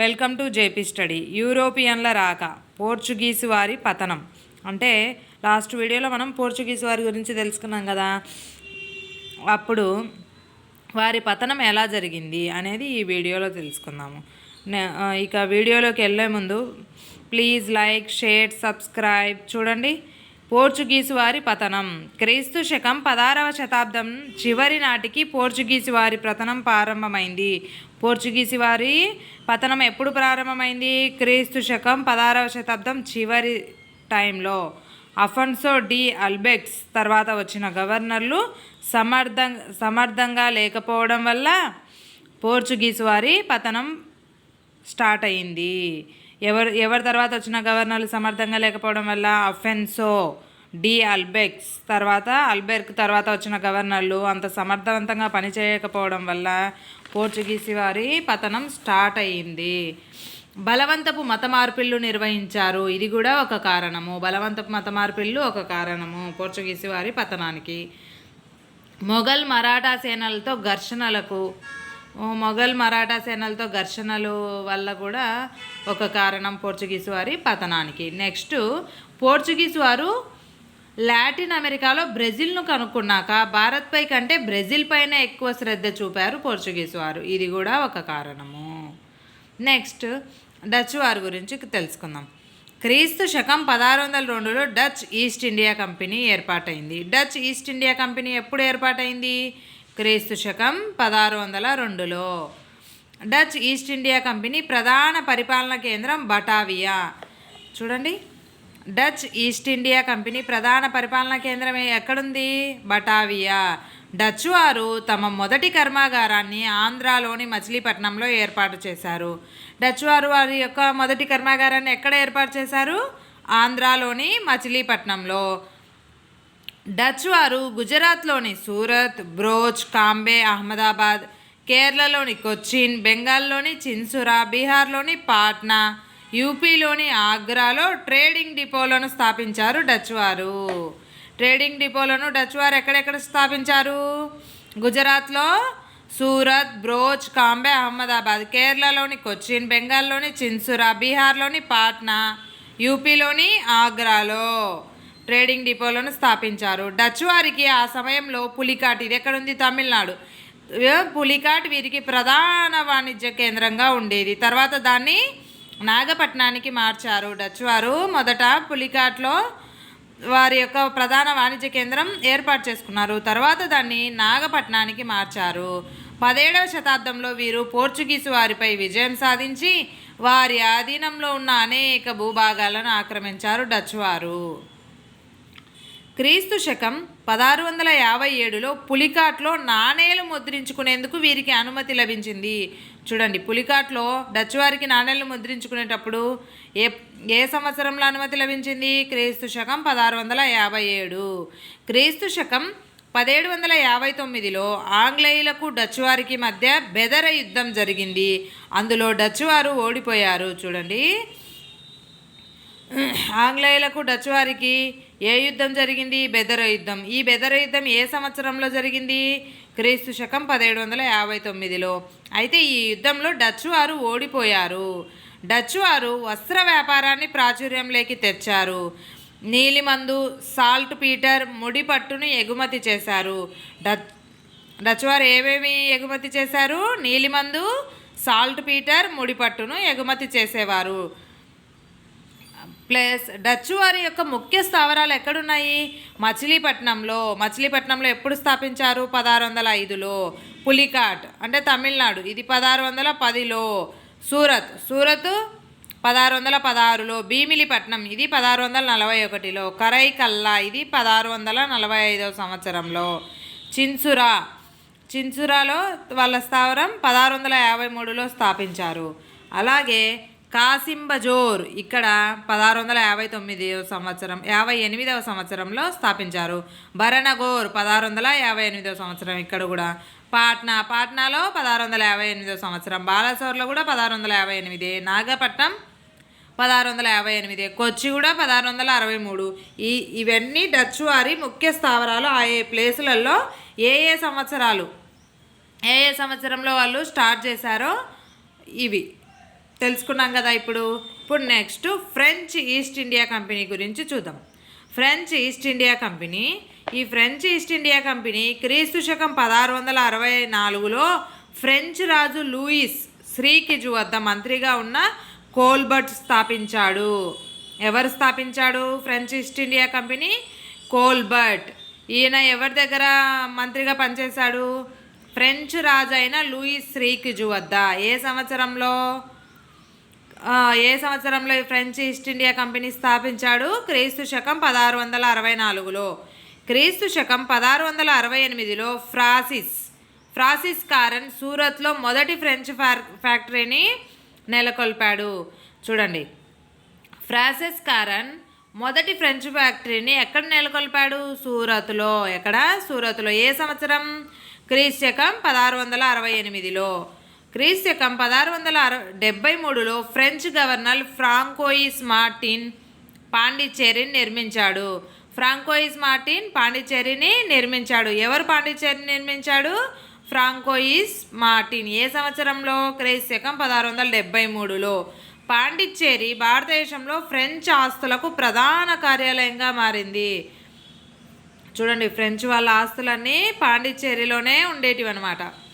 Welcome to JP study. యూరోపియన్ల రాక Portuguese వారి పతనం. అంటే లాస్ట్ వీడియోలో మనం పోర్చుగీస్ వారి గురించి తెలుసుకున్నాం కదా. అప్పుడు వారి పతనం ఎలా జరిగింది అనేది ఈ వీడియోలో తెలుసుకుందాము. ఇక వీడియోలోకి వెళ్ళే ముందు ప్లీజ్ లైక్ షేర్ సబ్స్క్రైబ్ చూడండి. పోర్చుగీసు వారి పతనం. క్రీస్తు శకం పదారవ శతాబ్దం చివరి నాటికి పోర్చుగీసు వారి పతనం ప్రారంభమైంది. పోర్చుగీసు వారి పతనం ఎప్పుడు ప్రారంభమైంది? క్రీస్తు శకం పదారవ శతాబ్దం చివరి టైంలో. అఫన్సో డి అల్బెక్స్ తర్వాత వచ్చిన గవర్నర్లు సమర్థం సమర్థంగా లేకపోవడం వల్ల పోర్చుగీస్ వారి పతనం స్టార్ట్ అయింది. ఎవరు ఎవరి తర్వాత వచ్చిన గవర్నర్లు సమర్థంగా లేకపోవడం వల్ల అఫెన్సో డి అల్బెక్స్ తర్వాత అల్బెర్క్ తర్వాత వచ్చిన గవర్నర్లు అంత సమర్థవంతంగా పనిచేయకపోవడం వల్ల పోర్చుగీస్ వారి పతనం స్టార్ట్ అయ్యింది. బలవంతపు మత మార్పిళ్ళు నిర్వహించారు. ఇది కూడా ఒక కారణము. బలవంతపు మత మార్పిళ్ళు ఒక కారణము పోర్చుగీసి వారి పతనానికి. మొఘల్ మరాఠా సేనలతో ఘర్షణలకు మొఘల్ మరాఠా సేనలతో ఘర్షణలు వల్ల కూడా ఒక కారణం పోర్చుగీస్ వారి పతనానికి. నెక్స్ట్ పోర్చుగీస్ వారు లాటిన్ అమెరికాలో బ్రెజిల్ను కనుక్కున్నాక భారత్పై కంటే బ్రెజిల్ పైన ఎక్కువ శ్రద్ధ చూపారు పోర్చుగీస్ వారు. ఇది కూడా ఒక కారణము. నెక్స్ట్ డచ్ వారి గురించి తెలుసుకుందాం. క్రీస్తు శకం పదహారు వందల రెండులో డచ్ ఈస్ట్ ఇండియా కంపెనీ ఏర్పాటైంది. డచ్ ఈస్ట్ ఇండియా కంపెనీ ఎప్పుడు ఏర్పాటైంది? క్రీస్తు శకం పదహారు వందల రెండులో. డచ్ ఈస్ట్ ఇండియా కంపెనీ ప్రధాన పరిపాలన కేంద్రం బటావియా. చూడండి. డచ్ ఈస్ట్ ఇండియా కంపెనీ ప్రధాన పరిపాలనా కేంద్రం ఎక్కడుంది? బటావియా. డచ్ వారు తమ మొదటి కర్మాగారాన్ని ఆంధ్రాలోని మచిలీపట్నంలో ఏర్పాటు చేశారు. డచ్ వారు వారి యొక్క మొదటి కర్మాగారాన్ని ఎక్కడ ఏర్పాటు చేశారు? ఆంధ్రాలోని మచిలీపట్నంలో. డచ్ వారు గుజరాత్లోని సూరత్ బ్రోచ్ కాంబే అహ్మదాబాద్ కేరళలోని కొచ్చిన్ బెంగాల్లోని చిన్సురా బీహార్లోని పాట్నా యూపీలోని ఆగ్రాలో ట్రేడింగ్ డిపోలను స్థాపించారు డచ్ వారు. ట్రేడింగ్ డిపోలను డచ్ వారు ఎక్కడెక్కడ స్థాపించారు? గుజరాత్లో సూరత్ బ్రోచ్ కాంబే అహ్మదాబాద్ కేరళలోని కొచ్చిన్ బెంగాల్లోని చిన్సురా బీహార్లోని పాట్నా యూపీలోని ఆగ్రాలో. ట్రేడింగ్ డిపోలను స్థాపించారు. డచ్ వారికి ఆ సమయంలో పులికాట్ ఇది ఎక్కడుంది? తమిళనాడు. పులికాట్ వీరికి ప్రధాన వాణిజ్య కేంద్రంగా ఉండేది. తర్వాత దాన్ని నాగపట్నానికి మార్చారు. డచ్ వారు మొదట పులికాట్లో వారి యొక్క ప్రధాన వాణిజ్య కేంద్రం ఏర్పాటు చేసుకున్నారు. తర్వాత దాన్ని నాగపట్నానికి మార్చారు. పదిహేడవ శతాబ్దంలో వీరు పోర్చుగీసు వారిపై విజయం సాధించి వారి ఆధీనంలో ఉన్న అనేక భూభాగాలను ఆక్రమించారు డచ్ వారు. క్రీస్తు శకం పదహారు వందల యాభై ఏడులో పులికాట్లో నాణేలు ముద్రించుకునేందుకు వీరికి అనుమతి లభించింది. చూడండి పులికాట్లో డచ్ వారికి నాణేలు ముద్రించుకునేటప్పుడు ఏ ఏ సంవత్సరంలో అనుమతి లభించింది? క్రీస్తు శకం పదహారు వందల యాభై ఏడు. క్రీస్తు శకం పదిహేడు వందల యాభై తొమ్మిదిలో ఆంగ్లేయులకు డచ్ వారికి మధ్య బెదర యుద్ధం జరిగింది. అందులో డచ్ వారు ఓడిపోయారు. చూడండి ఆంగ్లేయులకు డచ్ వారికి ఏ యుద్ధం జరిగింది? బెదర యుద్ధం. ఈ బెదర యుద్ధం ఏ సంవత్సరంలో జరిగింది? క్రీస్తు శకం పదిహేడు వందల యాభై తొమ్మిదిలో. అయితే ఈ యుద్ధంలో డచ్ వారు ఓడిపోయారు. డచ్ వారు వస్త్ర వ్యాపారాన్ని ప్రాచుర్యంలోకి తెచ్చారు. నీలిమందు సాల్ట్ పీటర్ ముడి పట్టును ఎగుమతి చేశారు. డచ్ డచ్ వారు ఏమేమి ఎగుమతి చేశారు? నీలిమందు సాల్ట్ పీటర్ ముడిపట్టును ఎగుమతి చేసేవారు. ప్లస్ డచ్ వారి యొక్క ముఖ్య స్థావరాలు ఎక్కడున్నాయి? మచిలీపట్నంలో. మచిలీపట్నంలో ఎప్పుడు స్థాపించారు? పదహారు వందల ఐదులో. పులికాట్ అంటే తమిళనాడు. ఇది పదహారు వందల పదిలో. సూరత్. సూరత్ పదహారు వందల పదహారులో. భీమిలిపట్నం. ఇది పదహారు వందల నలభై ఒకటిలో. కరైకల్లా. ఇది పదహారు వందల నలభై ఐదవ సంవత్సరంలో. చిన్సురా. చిన్సురాలో వాళ్ళ స్థావరం పదహారు వందల యాభై మూడులో స్థాపించారు. అలాగే కాసింబజోర్ ఇక్కడ పదహారు వందల యాభై తొమ్మిదో సంవత్సరం యాభై ఎనిమిదవ సంవత్సరంలో స్థాపించారు. భరణగోర్ పదహారు వందల యాభై ఎనిమిదవ సంవత్సరం ఇక్కడ కూడా. పాట్నా పాట్నాలో పదహారు వందల యాభై ఎనిమిదవ సంవత్సరం. బాలాసోర్లో కూడా పదహారు వందల యాభై ఎనిమిది. నాగపట్నం పదహారు వందల యాభై ఎనిమిది. కొచ్చి కూడా పదహారు వందల అరవై మూడు. ఈ ఇవన్నీ డచ్ వారి ముఖ్య స్థావరాలు ఆ ఏ ప్లేసులలో ఏ ఏ సంవత్సరాలు? ఏ ఏ సంవత్సరంలో వాళ్ళు స్టార్ట్ చేశారో ఇవి. తెలుసుకున్నాం కదా ఇప్పుడు. ఇప్పుడు next French East India company గురించి చూద్దాం. ఫ్రెంచ్ ఈస్ట్ ఇండియా కంపెనీ ఈ ఫ్రెంచ్ ఈస్ట్ ఇండియా కంపెనీ క్రీస్తు శకం పదహారు వందల అరవై నాలుగులో ఫ్రెంచ్ రాజు లూయిస్ శ్రీకిజు వద్ద మంత్రిగా ఉన్న కోల్బర్ట్ స్థాపించాడు. ఎవరు స్థాపించాడు French East India company Colbert ఈయన ఎవరి దగ్గర మంత్రిగా పనిచేశాడు? ఫ్రెంచ్ రాజు అయిన లూయిస్ శ్రీకిజు వద్ద. ఏ సంవత్సరంలో? ఏ సంవత్సరంలో ఫ్రెంచ్ ఈస్ట్ ఇండియా కంపెనీ స్థాపించాడు? క్రీస్తు శకం పదహారు వందల అరవై నాలుగులో. క్రీస్తు శకం పదహారు వందల అరవై ఎనిమిదిలో ఫ్రాసిస్ ఫ్రాసిస్ కారన్ సూరత్లో మొదటి ఫ్రెంచ్ ఫ్యాక్టరీని నెలకొల్పాడు. చూడండి. ఫ్రాసిస్ కారన్ మొదటి ఫ్రెంచ్ ఫ్యాక్టరీని ఎక్కడ నెలకొల్పాడు? సూరత్లో. ఎక్కడ? సూరత్లో ఏ సంవత్సరం? క్రీస్తు శకం పదహారు వందల అరవై ఎనిమిదిలో. క్రీస్తు శకం పదహారు వందల అర డెబ్బై మూడులో ఫ్రెంచ్ గవర్నర్ ఫ్రాంకోయిస్ మార్టిన్ పాండిచ్చేరిని నిర్మించాడు. ఫ్రాంకోయిస్ మార్టిన్ పాండిచ్చేరిని నిర్మించాడు. ఎవరు పాండిచ్చేరిని నిర్మించాడు? Francois Martin. ఏ సంవత్సరంలో? క్రైస్ శకం పదహారు వందల డెబ్బై మూడులో. పాండిచ్చేరి భారతదేశంలో ఫ్రెంచ్ ఆస్తులకు ప్రధాన కార్యాలయంగా మారింది. చూడండి ఫ్రెంచ్ వాళ్ళ ఆస్తులన్నీ పాండిచ్చేరిలోనే ఉండేటివి అనమాట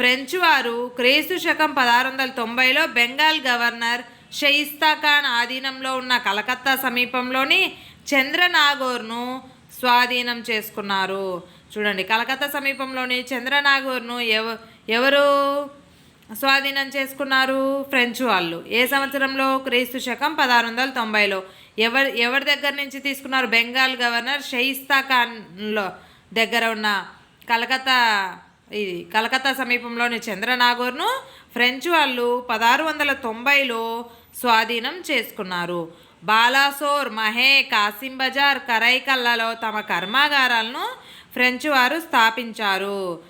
ఫ్రెంచ్ వారు క్రీస్తు శకం పదహారు వందల తొంభైలో బెంగాల్ గవర్నర్ షయిస్తా ఖాన్ ఆధీనంలో ఉన్న కలకత్తా సమీపంలోని చంద్రనాగోర్ను స్వాధీనం చేసుకున్నారు. చూడండి కలకత్తా సమీపంలోని చంద్రనాగోర్ను ఎవ ఎవరు స్వాధీనం చేసుకున్నారు? ఫ్రెంచ్ వాళ్ళు. ఏ సంవత్సరంలో క్రీస్తు శకం పదహారు వందల తొంభైలో ఎవరి ఎవరి దగ్గర నుంచి తీసుకున్నారు? బెంగాల్ గవర్నర్ షయిస్తా ఖాన్లో దగ్గర ఉన్న కలకత్తా ఇది కలకత్తా సమీపంలోని చంద్రనాగూర్ను ఫ్రెంచ్ వాళ్ళు పదహారు వందల తొంభైలో స్వాధీనం చేసుకున్నారు. బాలాసోర్ మహే కాసిం బజార్ కరైకల్లలో తమ కర్మాగారాలను ఫ్రెంచ్ వారు స్థాపించారు.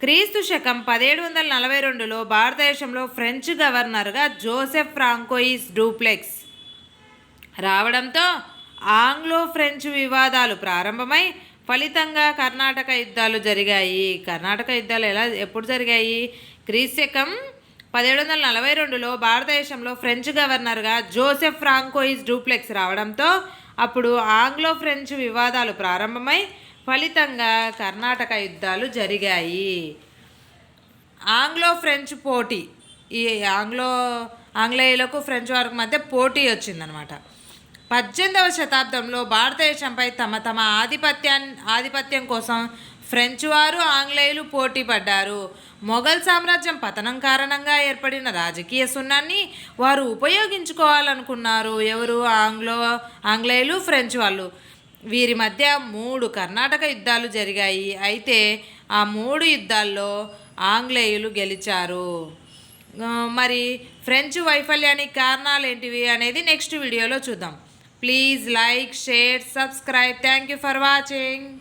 క్రీస్తు శకం పదిహేడు వందల నలభై రెండులో భారతదేశంలో ఫ్రెంచ్ గవర్నర్గా జోసెఫ్ ఫ్రాంకోయిస్ డూప్లెక్స్. రావడంతో ఆంగ్లో ఫ్రెంచ్ వివాదాలు ప్రారంభమై ఫలితంగా కర్ణాటక యుద్ధాలు జరిగాయి. కర్ణాటక యుద్ధాలు ఎలా ఎప్పుడు జరిగాయి? క్రీశకం పదిహేడు వందల నలభై రెండులో భారతదేశంలో ఫ్రెంచ్ గవర్నర్గా జోసెఫ్ ఫ్రాంకోయిస్ డూప్లెక్స్ రావడంతో అప్పుడు ఆంగ్లో ఫ్రెంచ్ వివాదాలు ప్రారంభమై ఫలితంగా కర్ణాటక యుద్ధాలు జరిగాయి. ఆంగ్లో ఫ్రెంచ్ పోటీ ఈ ఆంగ్లో ఆంగ్లేయులకు ఫ్రెంచ్ వారికి మధ్య పోటీ వచ్చిందనమాట. పద్దెనిమిదవ శతాబ్దంలో భారతదేశంపై తమ తమ ఆధిపత్యాన్ని ఆధిపత్యం కోసం ఫ్రెంచ్ వారు ఆంగ్లేయులు పోటీ పడ్డారు. మొఘల్ సామ్రాజ్యం పతనం కారణంగా ఏర్పడిన రాజకీయ సున్నాన్ని వారు ఉపయోగించుకోవాలనుకున్నారు. ఎవరు? ఆంగ్లో ఆంగ్లేయులు ఫ్రెంచ్ వాళ్ళు. వీరి మధ్య మూడు కర్ణాటక యుద్ధాలు జరిగాయి. అయితే ఆ మూడు యుద్ధాల్లో ఆంగ్లేయులు గెలిచారు. మరి ఫ్రెంచ్ వైఫల్యానికి కారణాలు ఏంటివి అనేది నెక్స్ట్ వీడియోలో చూద్దాం. Please like, share, subscribe. Thank you for watching.